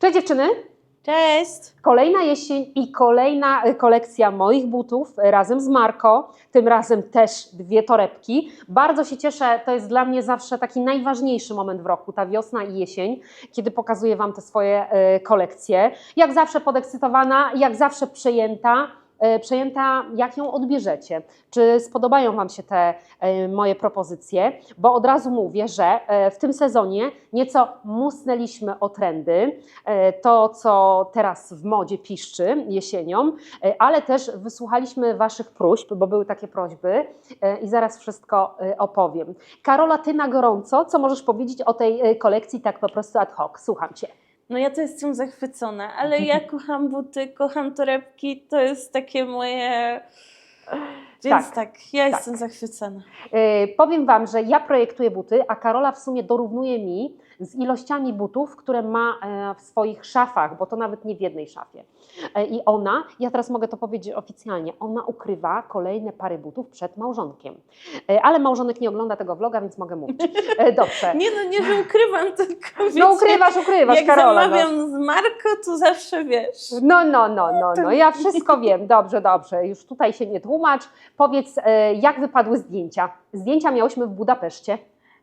Cześć dziewczyny! Cześć! Kolejna jesień i kolejna y, kolekcja moich butów razem z Marko. Tym razem też dwie torebki. Bardzo się cieszę, to jest dla mnie zawsze taki najważniejszy moment w roku, ta wiosna i jesień, kiedy pokazuję Wam te swoje y, kolekcje. Jak zawsze podekscytowana, jak zawsze przejęta. Y, Przejęta, jak ją odbierzecie. Czy spodobają Wam się te y, moje propozycje? Bo od razu mówię, że y, w tym sezonie nieco musnęliśmy o trendy, e, to, co teraz w modzie piszczy jesienią, e, ale też wysłuchaliśmy Waszych próśb, bo były takie prośby e, i zaraz wszystko e, opowiem. Karola, Ty na gorąco, co możesz powiedzieć o tej e, kolekcji tak po prostu ad hoc? Słucham Cię. No ja to jestem zachwycona, ale ja kocham buty, kocham torebki, to jest takie moje... Więc Tak, tak, ja jestem zachwycona. E, Powiem Wam, że ja projektuję buty, a Karola w sumie dorównuje mi z ilościami butów, które ma e, w swoich szafach, bo to nawet nie w jednej szafie. E, I ona, ja teraz mogę to powiedzieć oficjalnie, ona ukrywa kolejne pary butów przed małżonkiem. E, Ale małżonek nie ogląda tego vloga, więc mogę mówić. Dobrze. Nie no, nie, że ukrywam, tylko wiecie, No ukrywasz, ukrywasz, jak Karola. no. zamawiam z Marko, to zawsze wiesz. No, no, no, no, no, ja wszystko wiem. Dobrze, dobrze. Już tutaj się nie tłumacz. Powiedz, jak wypadły zdjęcia? Zdjęcia miałyśmy w Budapeszcie.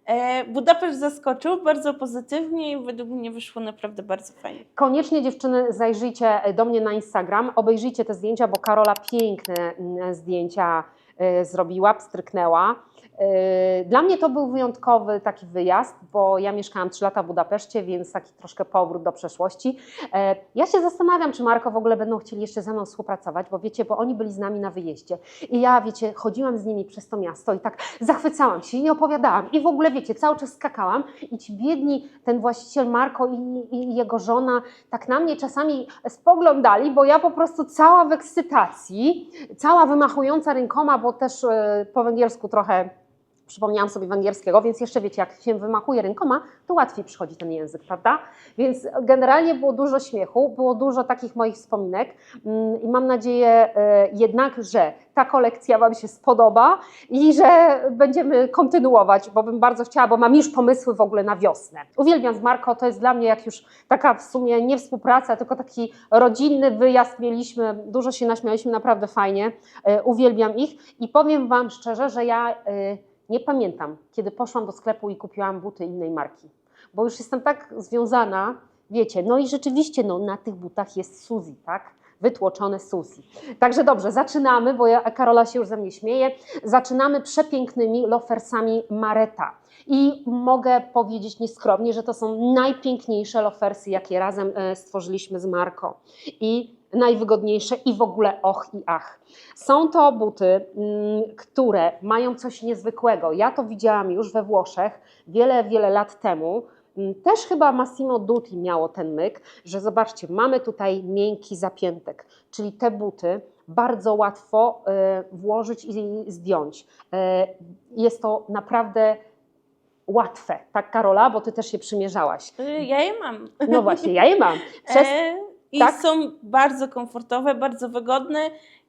E, Budapeszt zaskoczył bardzo pozytywnie i według mnie wyszło naprawdę bardzo fajnie. Koniecznie dziewczyny zajrzyjcie do mnie na Instagram, obejrzyjcie te zdjęcia, bo Karola piękne mm, zdjęcia e, zrobiła, pstryknęła. E, Dla mnie to był wyjątkowy taki wyjazd, bo ja mieszkałam 3 lata w Budapeszcie, więc taki troszkę powrót do przeszłości. E, Ja się zastanawiam, czy Marko w ogóle będą chcieli jeszcze ze mną współpracować, bo wiecie, bo oni byli z nami na wyjeździe. I ja, wiecie, chodziłam z nimi przez to miasto i tak zachwycałam się i opowiadałam. I w ogóle, wiecie, cały czas skakałam i ci biedni, ten właściciel Marko i, i jego żona tak na mnie czasami spoglądali, bo ja po prostu cała w ekscytacji, cała wymachująca rękoma, bo też e, po węgiersku trochę przypomniałam sobie węgierskiego, więc jeszcze wiecie, jak się wymachuje rękoma, to łatwiej przychodzi ten język, prawda? Więc generalnie było dużo śmiechu, było dużo takich moich wspominek mm, i mam nadzieję e, jednak, że ta kolekcja Wam się spodoba i że będziemy kontynuować, bo bym bardzo chciała, bo mam już pomysły w ogóle na wiosnę. Uwielbiam z Marko, to jest dla mnie jak już taka w sumie nie współpraca, tylko taki rodzinny wyjazd mieliśmy, dużo się naśmialiśmy, naprawdę fajnie, E, uwielbiam ich i powiem Wam szczerze, że ja e, nie pamiętam, kiedy poszłam do sklepu i kupiłam buty innej marki, bo już jestem tak związana, wiecie, no i rzeczywiście no, na tych butach jest Suzy, tak? Wytłoczone Suzy. Także dobrze, zaczynamy, bo ja, Karola się już ze mnie śmieje. Zaczynamy przepięknymi lofersami Mareta. I mogę powiedzieć nieskromnie, że to są najpiękniejsze lofersy, jakie razem e, stworzyliśmy z Marko. I najwygodniejsze i w ogóle och i ach. Są to buty, mm, które mają coś niezwykłego. Ja to widziałam już we Włoszech wiele, wiele lat temu. Mm, Też chyba Massimo Dutti miało ten myk, że zobaczcie, mamy tutaj miękki zapiętek, czyli te buty bardzo łatwo e, włożyć i zdjąć. E, Jest to naprawdę łatwe, tak Karola, bo ty też się przymierzałaś. Y, Ja je mam. No właśnie, ja je mam. Przez... E, I tak? są bardzo komfortowe, bardzo wygodne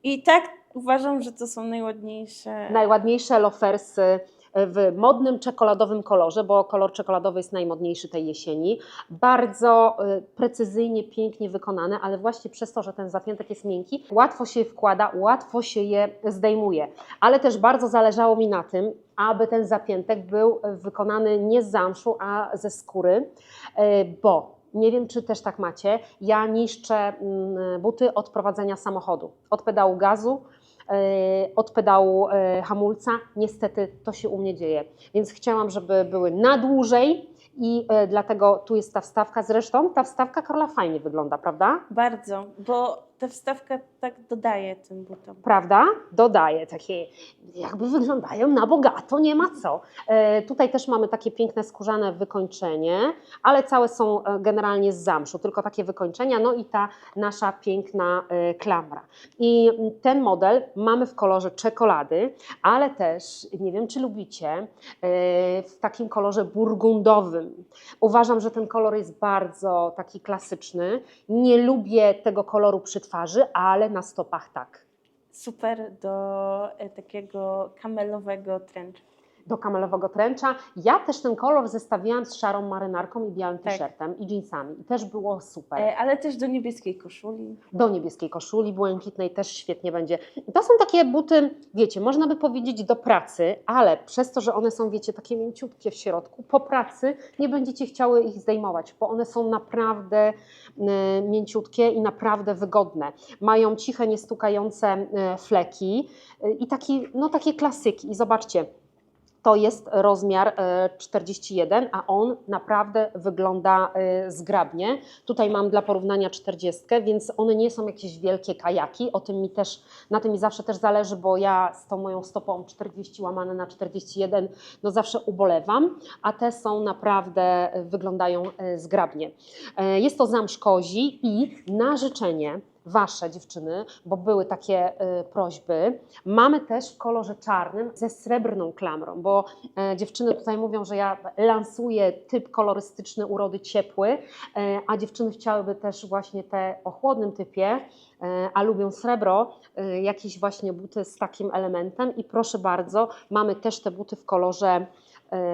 i tak uważam, że to są najładniejsze. najładniejsze lofersy w modnym czekoladowym kolorze, bo kolor czekoladowy jest najmodniejszy tej jesieni. Bardzo y, precyzyjnie, pięknie wykonane, ale właśnie przez to, że ten zapiętek jest miękki, łatwo się je wkłada, łatwo się je zdejmuje. Ale też bardzo zależało mi na tym, aby ten zapiętek był wykonany nie z zamszu, a ze skóry, y, bo nie wiem, czy też tak macie. Ja niszczę mm, buty od prowadzenia samochodu, od pedału gazu, e, od pedału e, hamulca. Niestety to się u mnie dzieje. Więc chciałam, żeby były na dłużej i e, dlatego tu jest ta wstawka. Zresztą ta wstawka Karola fajnie wygląda, prawda? Bardzo, bo ta wstawka tak dodaje tym butom. Prawda? Dodaję takie, jakby wyglądają na bogato, nie ma co. E, tutaj też mamy takie piękne skórzane wykończenie, ale całe są e, generalnie z zamszu, tylko takie wykończenia, no i ta nasza piękna e, klamra. I ten model mamy w kolorze czekolady, ale też, nie wiem czy lubicie, e, w takim kolorze burgundowym. Uważam, że ten kolor jest bardzo taki klasyczny. Nie lubię tego koloru przy twarzy, ale na stopach tak. Super do e, takiego kamelowego trenchu. Do kamelowego tręcza. Ja też ten kolor zestawiałam z szarą marynarką i białym Tak. t-shirtem i jeansami i też było super. E, Ale też do niebieskiej koszuli. Do niebieskiej koszuli błękitnej też świetnie będzie. To są takie buty, wiecie, można by powiedzieć do pracy, ale przez to, że one są, wiecie, takie mięciutkie w środku, po pracy nie będziecie chciały ich zdejmować, bo one są naprawdę e, mięciutkie i naprawdę wygodne. Mają ciche, niestukające e, fleki e, i taki, no, takie klasyki. I zobaczcie, to jest rozmiar e, 41, a on naprawdę wygląda e, zgrabnie. Tutaj mam dla porównania 40, więc one nie są jakieś wielkie kajaki. O tym mi też, na tym mi zawsze też zależy, bo ja z tą moją stopą 40 łamane na 41, no zawsze ubolewam, a te są naprawdę, e, wyglądają e, zgrabnie. E, Jest to zamsz kozi i na życzenie Wasze dziewczyny, bo były takie e, prośby. Mamy też w kolorze czarnym ze srebrną klamrą, bo e, dziewczyny tutaj mówią, że ja lansuję typ kolorystyczny urody ciepły, e, a dziewczyny chciałyby też właśnie te o chłodnym typie, e, a lubią srebro, jakieś właśnie buty z takim elementem i proszę bardzo, mamy też te buty w kolorze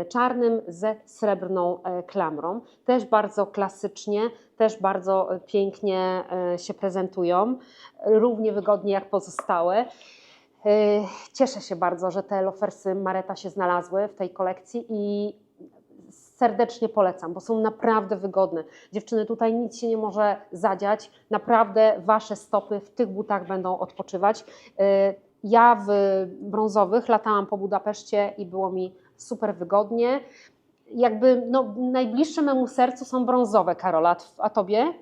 czarnym ze srebrną e, klamrą. Też bardzo klasycznie, też bardzo e, pięknie e, się prezentują, równie wygodnie jak pozostałe. E, Cieszę się bardzo, że te lofersy Mareta się znalazły w tej kolekcji i serdecznie polecam, bo są naprawdę wygodne. Dziewczyny, tutaj nic się nie może zadziać. Naprawdę wasze stopy w tych butach będą odpoczywać. E, Ja w brązowych latałam po Budapeszcie i było mi super wygodnie. Jakby no, najbliższe memu sercu są brązowe, Karola, a tobie?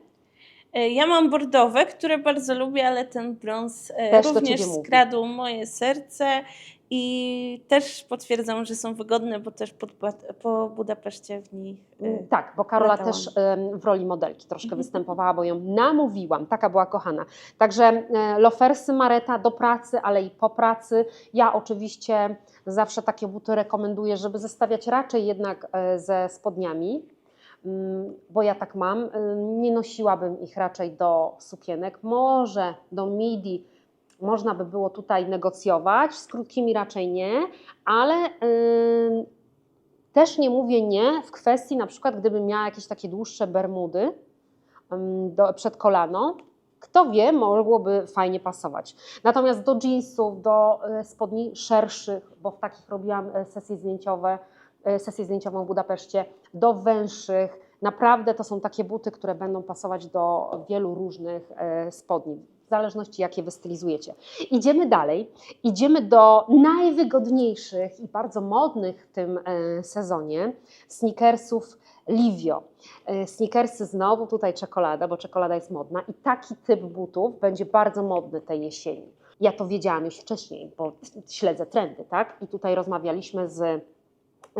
E, Ja mam bordowe, które bardzo lubię, ale ten brąz e, Też również skradł moje serce i też potwierdzam, że są wygodne, bo też pod, po Budapeszcie w nich. e, Tak, bo Karola latałam. też em, w roli modelki troszkę Mhm. występowała, bo ją namówiłam, taka była kochana. Także e, lofersy Mareta do pracy, ale i po pracy. Ja oczywiście zawsze takie buty rekomenduję, żeby zestawiać raczej jednak e, ze spodniami, mm, bo ja tak mam. Ym, Nie nosiłabym ich raczej do sukienek, może do midi. Można by było tutaj negocjować, z krótkimi raczej nie, ale też nie mówię nie w kwestii na przykład, gdybym miała jakieś takie dłuższe bermudy do, przed kolano, kto wie, mogłoby fajnie pasować. Natomiast do jeansów, do e, spodni szerszych, bo w takich robiłam e, sesje zdjęciowe, e, sesję zdjęciową w Budapeszcie, do węższych, naprawdę to są takie buty, które będą pasować do wielu różnych spodni, zależności jakie wystylizujecie. Idziemy dalej, idziemy do najwygodniejszych i bardzo modnych w tym e, sezonie sneakersów Livio. E, Sneakersy znowu tutaj czekolada, bo czekolada jest modna i taki typ butów będzie bardzo modny tej jesieni. Ja to wiedziałam już wcześniej, bo śledzę trendy, tak? I tutaj rozmawialiśmy z,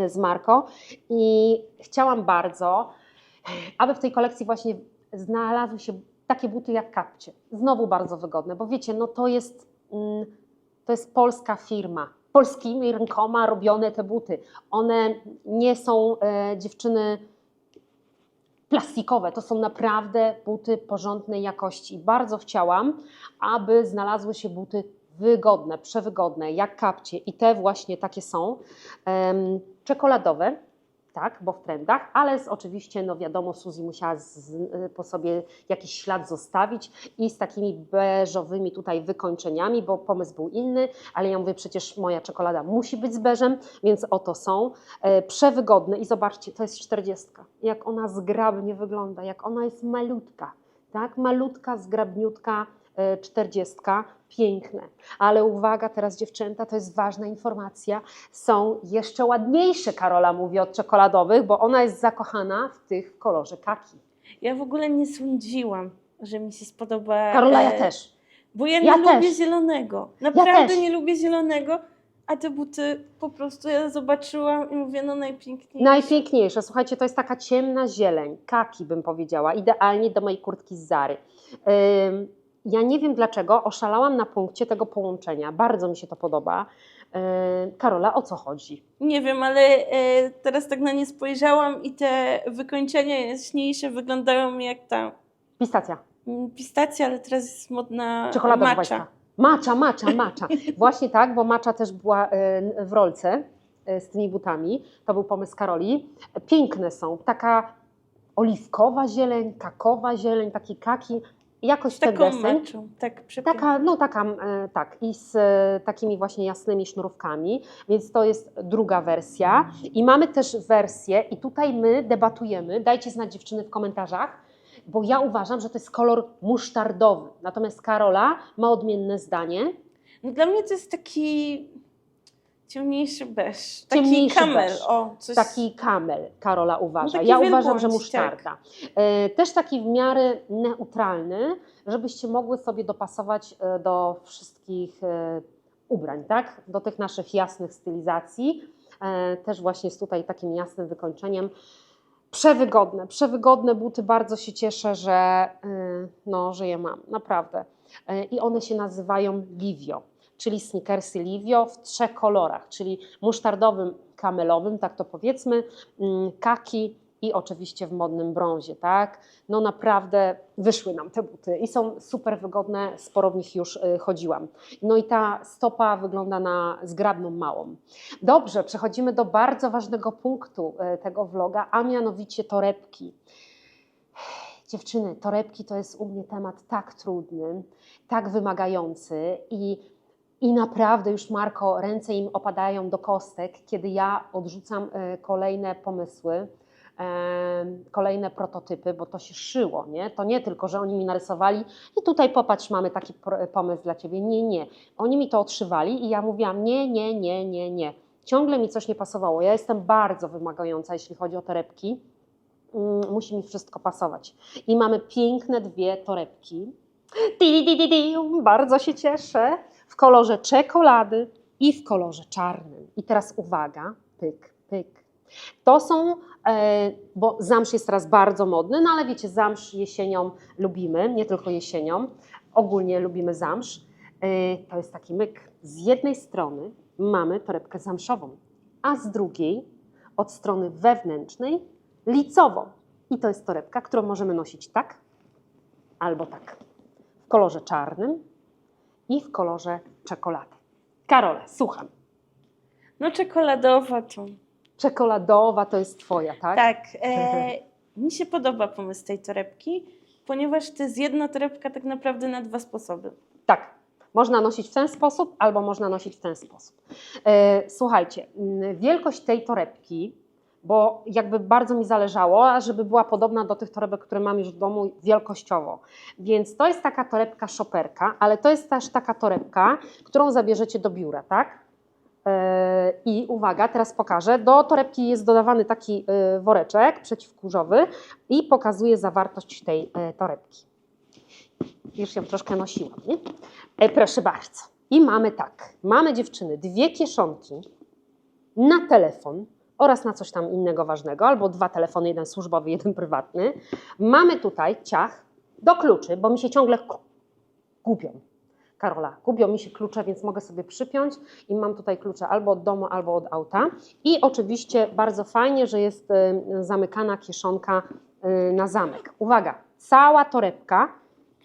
z Marko i chciałam bardzo, aby w tej kolekcji właśnie znalazły się takie buty jak kapcie. Znowu bardzo wygodne, bo wiecie, no to jest, mm, to jest polska firma. Polskimi rękoma robione te buty. One nie są e, dziewczyny plastikowe, to są naprawdę buty porządnej jakości. Bardzo chciałam, aby znalazły się buty wygodne, przewygodne, jak kapcie i te właśnie takie są. Em, czekoladowe, tak, bo w trendach, ale z, oczywiście, no wiadomo, Suzy musiała z, po sobie jakiś ślad zostawić i z takimi beżowymi tutaj wykończeniami, bo pomysł był inny, ale ja mówię, przecież moja czekolada musi być z beżem, więc oto są. E, przewygodne i zobaczcie, to jest 40. Jak ona zgrabnie wygląda, jak ona jest malutka, tak, malutka, zgrabniutka, 40, piękne. Ale uwaga, teraz dziewczęta, to jest ważna informacja, są jeszcze ładniejsze, Karola mówi, od czekoladowych, bo ona jest zakochana w tych w kolorze kaki. Ja w ogóle nie sądziłam, że mi się spodoba. Karola, ja e, też. Bo ja nie Ja lubię też. zielonego. Naprawdę też. nie lubię zielonego, a te buty po prostu ja zobaczyłam i mówię, no najpiękniejsze. Najpiękniejsze, słuchajcie, to jest taka ciemna zieleń, kaki bym powiedziała, idealnie do mojej kurtki z Zary. Ym, Ja nie wiem dlaczego, oszalałam na punkcie tego połączenia, bardzo mi się to podoba. Ym, Karola, o co chodzi? Nie wiem, ale e, teraz tak na nie spojrzałam i te wykończenia jaśniejsze wyglądają jak ta Pistacja, mm, pistacja, ale teraz jest modna czekolada dubajska. Macza, macza, macza. Właśnie tak, bo macza też była y, w rolce e, z tymi butami. To był pomysł Karoli. Piękne są. Taka oliwkowa zieleń, kakowa zieleń, taki kaki. Jakoś ten deseń. meczą, tak. Taka, no taka, e, tak, i z e, takimi właśnie jasnymi sznurówkami, więc to jest druga wersja. I mamy też wersję, i tutaj my debatujemy, dajcie znać dziewczyny w komentarzach, bo ja uważam, że to jest kolor musztardowy. Natomiast Karola ma odmienne zdanie. No dla mnie to jest taki ciemniejszy beż, taki Ciemniejszy kamel, beż. o, coś... Taki kamel, Karola uważa. taki ja uważam, że musztarda. E, Też taki w miarę neutralny, żebyście mogły sobie dopasować e, do wszystkich e, ubrań, tak? Do tych naszych jasnych stylizacji. Też właśnie z tutaj takim jasnym wykończeniem. Przewygodne, przewygodne buty, bardzo się cieszę, że, no, że je mam, naprawdę. I one się nazywają Livio, czyli sneakersy Livio w trzech kolorach, czyli musztardowym, kamelowym, tak to powiedzmy, mm, kaki i oczywiście w modnym brązie, tak? No naprawdę wyszły nam te buty i są super wygodne, sporo w nich już y, chodziłam. No i ta stopa wygląda na zgrabną małą. Dobrze, przechodzimy do bardzo ważnego punktu e, tego vloga, a mianowicie torebki. Dziewczyny, torebki to jest u mnie temat tak trudny, tak wymagający i, i naprawdę już Marko, ręce im opadają do kostek, kiedy ja odrzucam e, kolejne pomysły, e, kolejne prototypy, bo to się szyło, nie? To nie tylko, że oni mi narysowali i tutaj popatrz, mamy taki pomysł dla Ciebie. Nie, nie. Oni mi to odszywali i ja mówiłam nie, nie, nie, nie, nie. Ciągle mi coś nie pasowało. Ja jestem bardzo wymagająca, jeśli chodzi o torebki. Mm, Musi mi wszystko pasować. I mamy piękne dwie torebki. Di, di, di, di. Bardzo się cieszę. W kolorze czekolady i w kolorze czarnym. I teraz uwaga, pyk, pyk. To są, e, bo zamsz jest teraz bardzo modny, no ale wiecie, zamsz jesienią lubimy, nie tylko jesienią, ogólnie lubimy zamsz. E, To jest taki myk. Z jednej strony mamy torebkę zamszową, a z drugiej, od strony wewnętrznej, licową. I to jest torebka, którą możemy nosić tak albo tak. W kolorze czarnym i w kolorze czekolady. Karole, słucham. No czekoladowa to... Czekoladowa to jest twoja, tak? Tak, e, mi się podoba pomysł tej torebki, ponieważ to jest jedna torebka tak naprawdę na dwa sposoby. Tak. Można nosić w ten sposób, albo można nosić w ten sposób. E, Słuchajcie, mm, wielkość tej torebki, bo jakby bardzo mi zależało, żeby była podobna do tych torebek, które mam już w domu wielkościowo. Więc to jest taka torebka szoperka, ale to jest też taka torebka, którą zabierzecie do biura, tak? E, I uwaga, teraz pokażę. Do torebki jest dodawany taki e, woreczek przeciwkurzowy i pokazuje zawartość tej e, torebki. Już ją troszkę nosiłam, nie? Proszę bardzo. I mamy tak. Mamy dziewczyny dwie kieszonki na telefon oraz na coś tam innego ważnego, albo dwa telefony, jeden służbowy, jeden prywatny. Mamy tutaj ciach do kluczy, bo mi się ciągle gubią. Karola, gubią mi się klucze, więc mogę sobie przypiąć i mam tutaj klucze albo od domu, albo od auta. I oczywiście bardzo fajnie, że jest y, zamykana kieszonka y, na zamek. Uwaga, cała torebka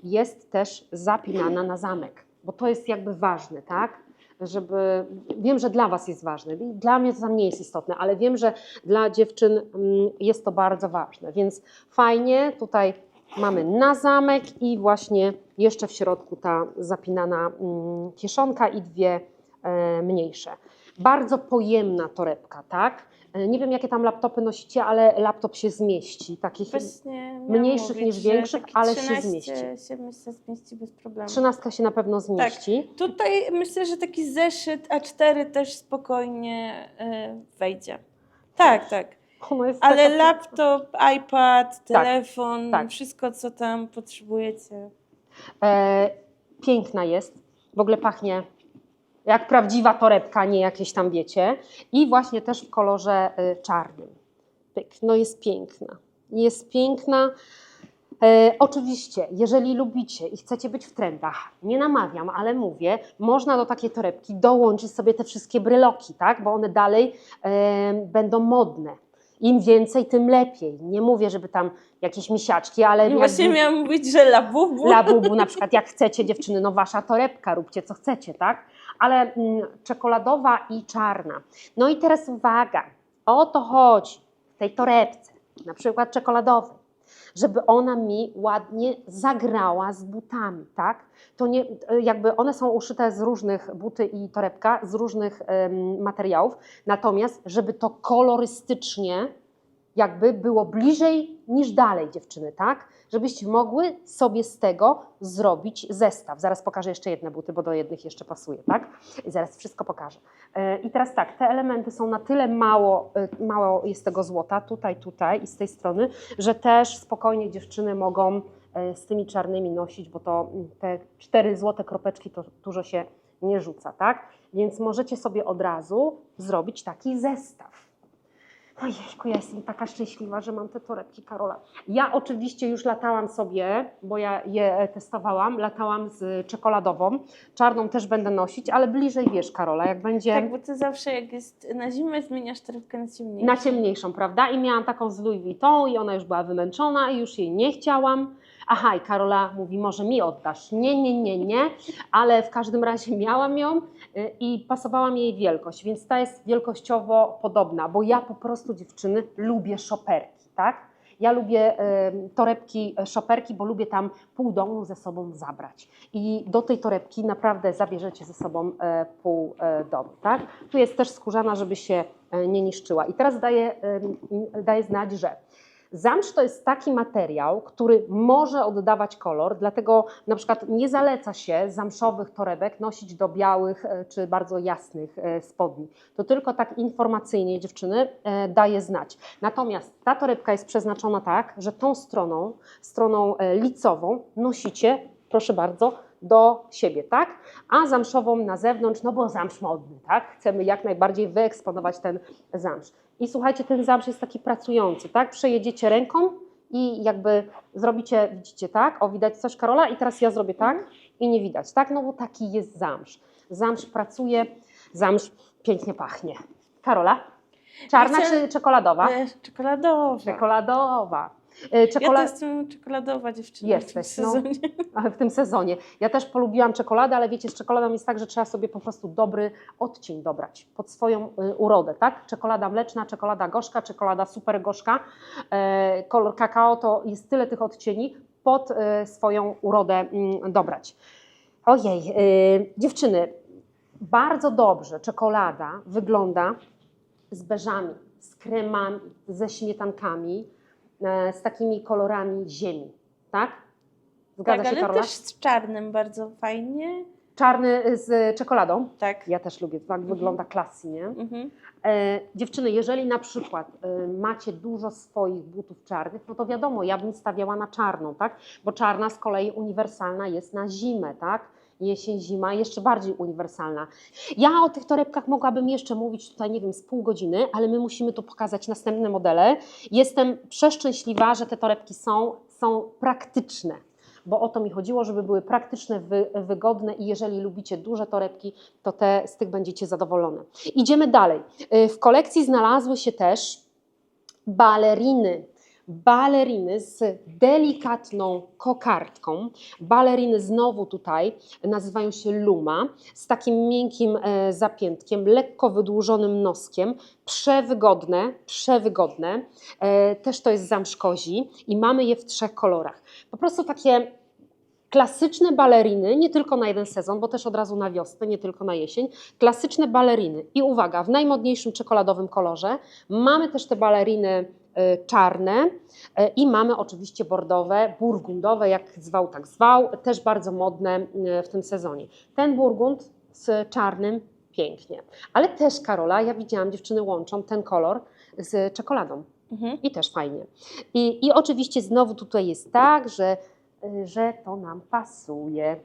jest też zapinana na zamek, bo to jest jakby ważne, tak? Żeby, wiem, że dla Was jest ważne, dla mnie to tam nie jest istotne, ale wiem, że dla dziewczyn mm, jest to bardzo ważne, więc fajnie, tutaj mamy na zamek i właśnie jeszcze w środku ta zapinana mm, kieszonka i dwie e, mniejsze. Bardzo pojemna torebka, tak? E, Nie wiem, jakie tam laptopy nosicie, ale laptop się zmieści. Takich Właśnie Mniejszych mówić, niż większych, taki ale się 13 zmieści. się myślę zmieści bez problemu. trzynastka się na pewno zmieści. Tutaj myślę, że taki zeszyt A4 też spokojnie y, wejdzie. Tak, tak. Ale taka- laptop, iPad, telefon, tak. wszystko co tam potrzebujecie. E, piękna jest. W ogóle pachnie jak prawdziwa torebka, nie jakieś tam wiecie. I właśnie też w kolorze e, czarnym. Pyk. No jest piękna. Jest piękna. E, oczywiście, jeżeli lubicie i chcecie być w trendach, nie namawiam, ale mówię, można do takiej torebki dołączyć sobie te wszystkie bryloki, tak? Bo one dalej e, będą modne. Im więcej, tym lepiej. Nie mówię, żeby tam jakieś misiaczki, ale No właśnie jakby- miałam mówić, że labubu. Labubu na przykład, jak chcecie dziewczyny, no wasza torebka, róbcie co chcecie, tak? ale mm, czekoladowa i czarna. No i teraz uwaga, o to chodzi w tej torebce, na przykład czekoladowej, żeby ona mi ładnie zagrała z butami, tak? To nie, jakby one są uszyte z różnych buty i torebka, z różnych materiałów, natomiast żeby to kolorystycznie jakby było bliżej niż dalej dziewczyny, tak? Żebyście mogły sobie z tego zrobić zestaw. Zaraz pokażę jeszcze jedne buty, bo do jednych jeszcze pasuje, tak? I zaraz wszystko pokażę. E, I teraz tak, te elementy są na tyle mało, e, mało jest tego złota, tutaj, tutaj i z tej strony, że też spokojnie dziewczyny mogą e, z tymi czarnymi nosić, bo to mm, te cztery złote kropeczki to dużo się nie rzuca, tak? Więc możecie sobie od razu zrobić taki zestaw. Ojejku, ja jestem taka szczęśliwa, że mam te torebki Karola. Ja oczywiście już latałam sobie, bo ja je testowałam, latałam z czekoladową. Czarną też będę nosić, ale bliżej wiesz Karola, jak będzie Tak, bo ty zawsze jak jest na zimę zmieniasz torebkę na ciemniejszą. na ciemniejszą, prawda? I miałam taką z Louis Vuitton i ona już była wymęczona i już jej nie chciałam. Aha, i Karola mówi, może mi oddasz. Nie, nie, nie, nie, ale w każdym razie miałam ją y, i pasowała mi jej wielkość, więc ta jest wielkościowo podobna, bo ja po prostu dziewczyny lubię szoperki, tak? Ja lubię y, torebki y, szoperki, bo lubię tam pół domu ze sobą zabrać. I do tej torebki naprawdę zabierzecie ze sobą pół domu, tak? Tu jest też skórzana, żeby się nie niszczyła. I teraz daję, daję znać, że Zamsz to jest taki materiał, który może oddawać kolor, dlatego na przykład nie zaleca się zamszowych torebek nosić do białych e, czy bardzo jasnych e, spodni. To tylko tak informacyjnie dziewczyny e, daje znać. Natomiast ta torebka jest przeznaczona tak, że tą stroną, stroną licową nosicie, proszę bardzo, do siebie, tak? A zamszową na zewnątrz, no bo zamsz modny, tak? Chcemy jak najbardziej wyeksponować ten zamsz. I słuchajcie, ten zamsz jest taki pracujący, tak? Przejedziecie ręką i jakby zrobicie, widzicie, tak? O, widać coś, Karola? I teraz ja zrobię tak i nie widać, tak? No bo taki jest zamsz. Zamsz pracuje, zamsz pięknie pachnie. Karola? Czarna czy czekoladowa? E, Czekoladowa. Czekoladowa. E, Ja jestem czekoladowa dziewczyna Jesteś, w tym no. sezonie. Ale w tym sezonie. Ja też polubiłam czekoladę, ale wiecie, z czekoladą jest tak, że trzeba sobie po prostu dobry odcień dobrać pod swoją y, urodę, tak? Czekolada mleczna, czekolada gorzka, czekolada super gorzka, e, kolor kakao to jest tyle tych odcieni pod y, swoją urodę mm, dobrać. Ojej, y, dziewczyny, bardzo dobrze czekolada wygląda z beżami, z kremami, ze śmietankami, z takimi kolorami ziemi, tak? Zgadza Tak, się, ale Karola? też z czarnym bardzo fajnie. Czarny z czekoladą. Tak. Ja też lubię, tak wygląda klasy, nie? Mhm. E, dziewczyny, jeżeli na przykład e, macie dużo swoich butów czarnych, no to wiadomo, ja bym stawiała na czarną, tak? Bo czarna z kolei uniwersalna jest na zimę, tak? Jesień, zima, jeszcze bardziej uniwersalna. Ja o tych torebkach mogłabym jeszcze mówić tutaj, nie wiem, z pół godziny, ale my musimy tu pokazać następne modele. Jestem przeszczęśliwa, że te torebki są, są praktyczne bo o to mi chodziło, żeby były praktyczne, wy, wygodne i jeżeli lubicie duże torebki, to te z tych będziecie zadowolone. Idziemy dalej. Y, W kolekcji znalazły się też baleriny. Baleriny z delikatną kokardką. Baleriny znowu tutaj nazywają się Luma, z takim miękkim e, zapiętkiem, lekko wydłużonym noskiem. Przewygodne, przewygodne. E, też to jest zamsz kozi i mamy je w trzech kolorach. Po prostu takie klasyczne baleriny, nie tylko na jeden sezon, bo też od razu na wiosnę, nie tylko na jesień, klasyczne baleriny. I uwaga, w najmodniejszym czekoladowym kolorze mamy też te baleriny czarne y, i mamy oczywiście bordowe, burgundowe, jak zwał, tak zwał, też bardzo modne y, w tym sezonie. Ten burgund z czarnym pięknie. Ale też, Karola, ja widziałam, dziewczyny łączą ten kolor z czekoladą. Mhm. I też fajnie. I, I oczywiście znowu tutaj jest tak, że, że to nam pasuje.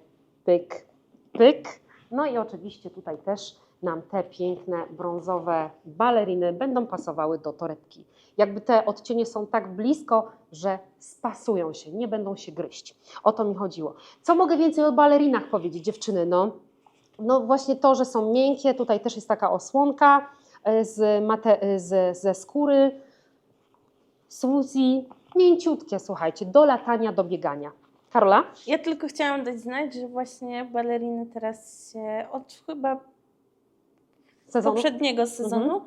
Pyk, pyk. No i oczywiście tutaj też nam te piękne brązowe baleriny będą pasowały do torebki. Jakby te odcienie są tak blisko, że spasują się, nie będą się gryźć. O to mi chodziło. Co mogę więcej o balerinach powiedzieć, dziewczyny? No, no właśnie to, że są miękkie, tutaj też jest taka osłonka y, z mate, y, z, ze skóry, Suzy, mięciutkie, słuchajcie, do latania, do biegania. Karola? Ja tylko chciałam dać znać, że właśnie baleriny teraz się od chyba Sezonu? poprzedniego sezonu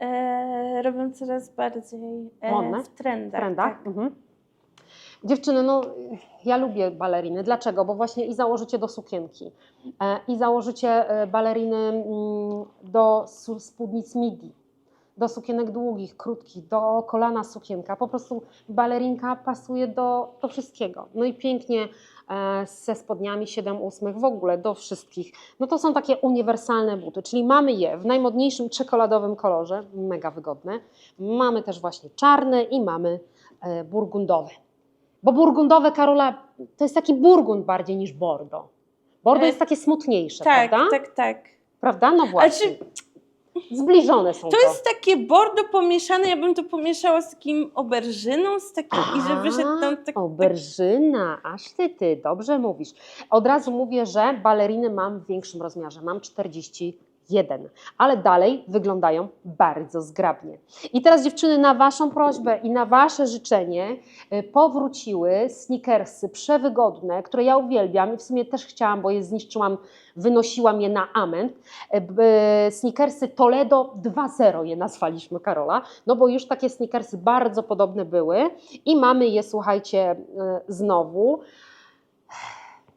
e, robią coraz bardziej e, Modne? w trendach. trendach. Tak. Mhm. Dziewczyny, no ja lubię baleriny. Dlaczego? Bo właśnie i założycie do sukienki, e, i założycie e, baleriny mm, do spódnic midi, do sukienek długich, krótkich, do kolana sukienka. Po prostu balerinka pasuje do, do wszystkiego. No i pięknie ze spodniami 7-8 w ogóle do wszystkich. No to są takie uniwersalne buty, czyli mamy je w najmodniejszym czekoladowym kolorze, mega wygodne. Mamy też właśnie czarne i mamy e, burgundowe. Bo burgundowe, Karola, to jest taki burgund bardziej niż bordo. Bordo E, jest takie smutniejsze, Tak, prawda? tak, tak. Prawda? No właśnie. Znaczy, Zbliżone są to. to jest takie bordo pomieszane, ja bym to pomieszała z takim oberżyną, z takim, i że wyszedł tam tak, Oberżyna, aż ty, ty, dobrze mówisz. Od razu mówię, że baleriny mam w większym rozmiarze, mam 41, ale dalej wyglądają bardzo zgrabnie. I teraz dziewczyny, na Waszą prośbę i na Wasze życzenie y, powróciły sneakersy przewygodne, które ja uwielbiam i w sumie też chciałam, bo je zniszczyłam, wynosiłam je na ament. Y, b- Sneakersy Toledo 2.0 je nazwaliśmy, Karola, no bo już takie sneakersy bardzo podobne były i mamy je, słuchajcie, y, znowu.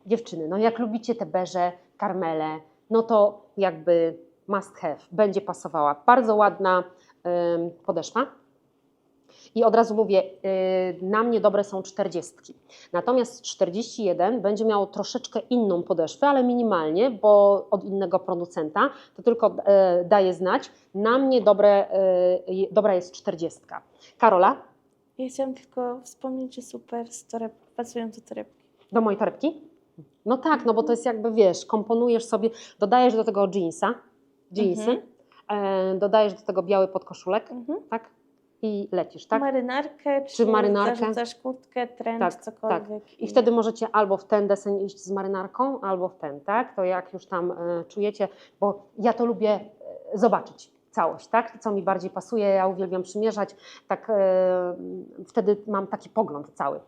Dziewczyny, no jak lubicie te beże, karmele, no to jakby must have, będzie pasowała. Bardzo ładna ym, podeszwa. I od razu mówię, y, na mnie dobre są 40. Natomiast 41 będzie miało troszeczkę inną podeszwę, ale minimalnie, bo od innego producenta, to tylko y, daje znać. Na mnie dobre, y, dobra jest 40. Karola, Ja chciałam tylko wspomnieć, że super z toreb, pasują do torebki. do mojej torebki? No tak, no bo to jest jakby, wiesz, komponujesz sobie, dodajesz do tego jeansa, jeansy, Mhm. e, dodajesz do tego biały podkoszulek, Mhm. tak? I lecisz, tak? Marynarkę, czy, Czy marynarkę? zarzucasz kurtkę, trend, Tak, cokolwiek. I wtedy możecie albo w ten desen iść z marynarką, albo w ten, tak? To jak już tam e, czujecie, bo ja to lubię e, zobaczyć całość, tak? Co mi bardziej pasuje, ja uwielbiam przymierzać, tak e, wtedy mam taki pogląd cały.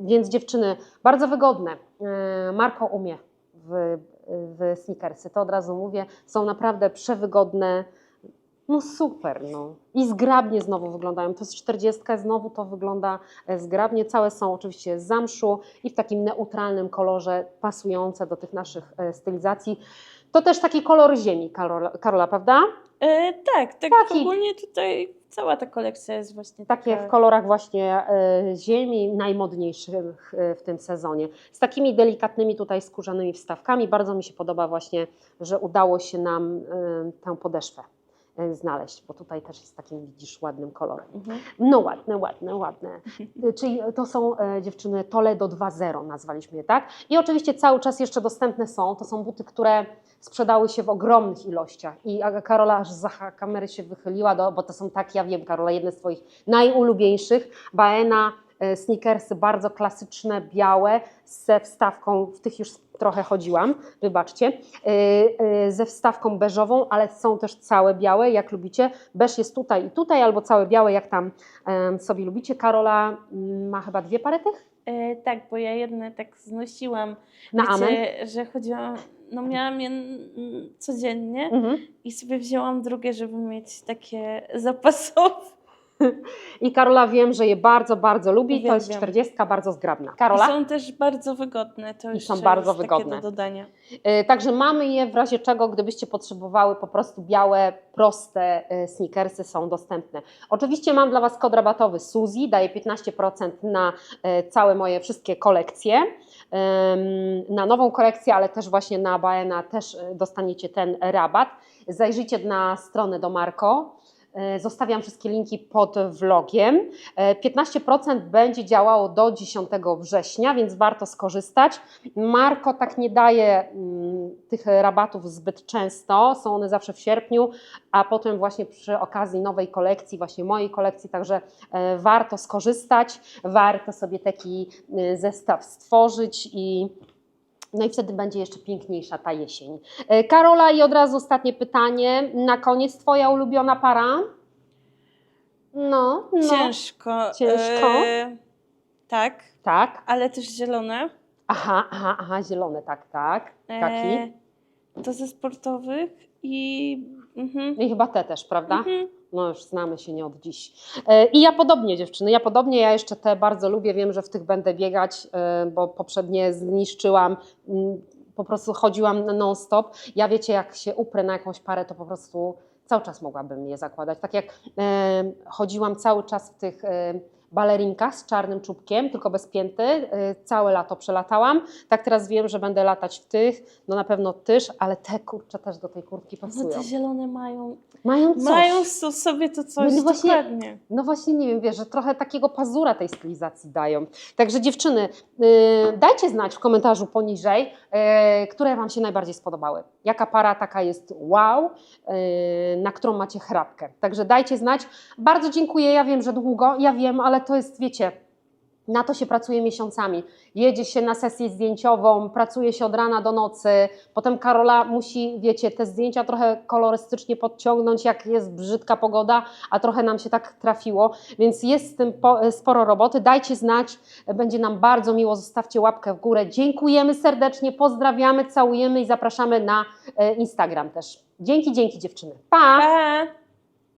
Więc dziewczyny, bardzo wygodne. E, Marko umie w, w sneakersy, to od razu mówię, są naprawdę przewygodne. No super, no. I zgrabnie znowu wyglądają. To jest 40, znowu to wygląda e, zgrabnie. Całe są oczywiście z zamszu i w takim neutralnym kolorze, pasujące do tych naszych stylizacji. To też taki kolor ziemi, Karola, Karola prawda? E, tak, tak Taki- ogólnie tutaj cała ta kolekcja jest właśnie Takie taka... w kolorach właśnie e, ziemi, najmodniejszych e, w tym sezonie. Z takimi delikatnymi tutaj skórzanymi wstawkami. Bardzo mi się podoba właśnie, że udało się nam e, tę podeszwę znaleźć, bo tutaj też jest takim, widzisz, ładnym kolorem. Mhm. No ładne, ładne, ładne. Y, Czyli to są e, dziewczyny Toledo 2.0 nazwaliśmy je, tak? I oczywiście cały czas jeszcze dostępne są. To są buty, które sprzedały się w ogromnych ilościach. I Karola aż za kamery się wychyliła, do, bo to są tak, ja wiem Karola, jedne z Twoich najulubieńszych. Baena, e, sneakersy bardzo klasyczne, białe, ze wstawką, w tych już trochę chodziłam, wybaczcie, e, e, ze wstawką beżową, ale są też całe białe, jak lubicie. Beż jest tutaj i tutaj, albo całe białe, jak tam sobie lubicie. Karola mm, ma chyba dwie pary tych? E, tak, bo ja jedne tak znosiłam, Na amen. wiecie, że chodziłam, no miałam je codziennie Mhm. i sobie wzięłam drugie, żeby mieć takie zapasowe. I Karola wiem, że je bardzo, bardzo lubi. To jest Uwielbiam. 40, bardzo zgrabna. I Karola? są też bardzo wygodne, to I są bardzo jest wygodne. do dodania. E, Także mamy je w razie czego, gdybyście potrzebowały po prostu białe, proste e, sneakersy są dostępne. Oczywiście mam dla Was kod rabatowy Suzy, daje 15% na e, całe moje wszystkie kolekcje. Na nową kolekcję, ale też właśnie na Baena też dostaniecie ten rabat. Zajrzyjcie na stronę do Marko. E, Zostawiam wszystkie linki pod vlogiem. E, 15% będzie działało do 10 września, więc warto skorzystać. Marko tak nie daje mm, tych rabatów zbyt często, są one zawsze w sierpniu, a potem właśnie przy okazji nowej kolekcji, właśnie mojej kolekcji, także e, warto skorzystać, warto sobie taki e, zestaw stworzyć i no i wtedy będzie jeszcze piękniejsza ta jesień. E, Karola i od razu ostatnie pytanie, na koniec Twoja ulubiona para? No, no. Ciężko. Ciężko? E, tak, Tak. ale też zielone. Aha, aha, aha, zielone, tak, tak. Taki. E, to ze sportowych i... Mhm. I chyba te też, prawda? Mhm. No już znamy się nie od dziś. E, I ja podobnie dziewczyny, ja podobnie, ja jeszcze te bardzo lubię, wiem, że w tych będę biegać, e, bo poprzednie zniszczyłam, mm, po prostu chodziłam non stop. Ja wiecie, jak się uprę na jakąś parę, to po prostu cały czas mogłabym je zakładać. Tak jak e, chodziłam cały czas w tych balerinkach z czarnym czubkiem, tylko bez pięty, e, całe lato przelatałam, tak teraz wiem, że będę latać w tych, no na pewno tyż, ale te kurcze też do tej kurtki pasują. te zielone mają, Mają coś. mają w sobie to coś, No właśnie- dokładnie. No właśnie nie wiem, wiesz, że trochę takiego pazura tej stylizacji dają. Także dziewczyny, yy, dajcie znać w komentarzu poniżej, yy, które Wam się najbardziej spodobały. Jaka para taka jest wow, yy, na którą macie chrapkę. Także dajcie znać. Bardzo dziękuję, ja wiem, że długo, ja wiem, ale to jest, wiecie, na to się pracuje miesiącami. Jedzie się na sesję zdjęciową, pracuje się od rana do nocy, potem Karola musi, wiecie, te zdjęcia trochę kolorystycznie podciągnąć, jak jest brzydka pogoda, a trochę nam się tak trafiło, więc jest z tym po, sporo roboty. Dajcie znać, będzie nam bardzo miło, zostawcie łapkę w górę. Dziękujemy serdecznie, pozdrawiamy, całujemy i zapraszamy na e, Instagram też. Dzięki, dzięki dziewczyny. Pa! Pa!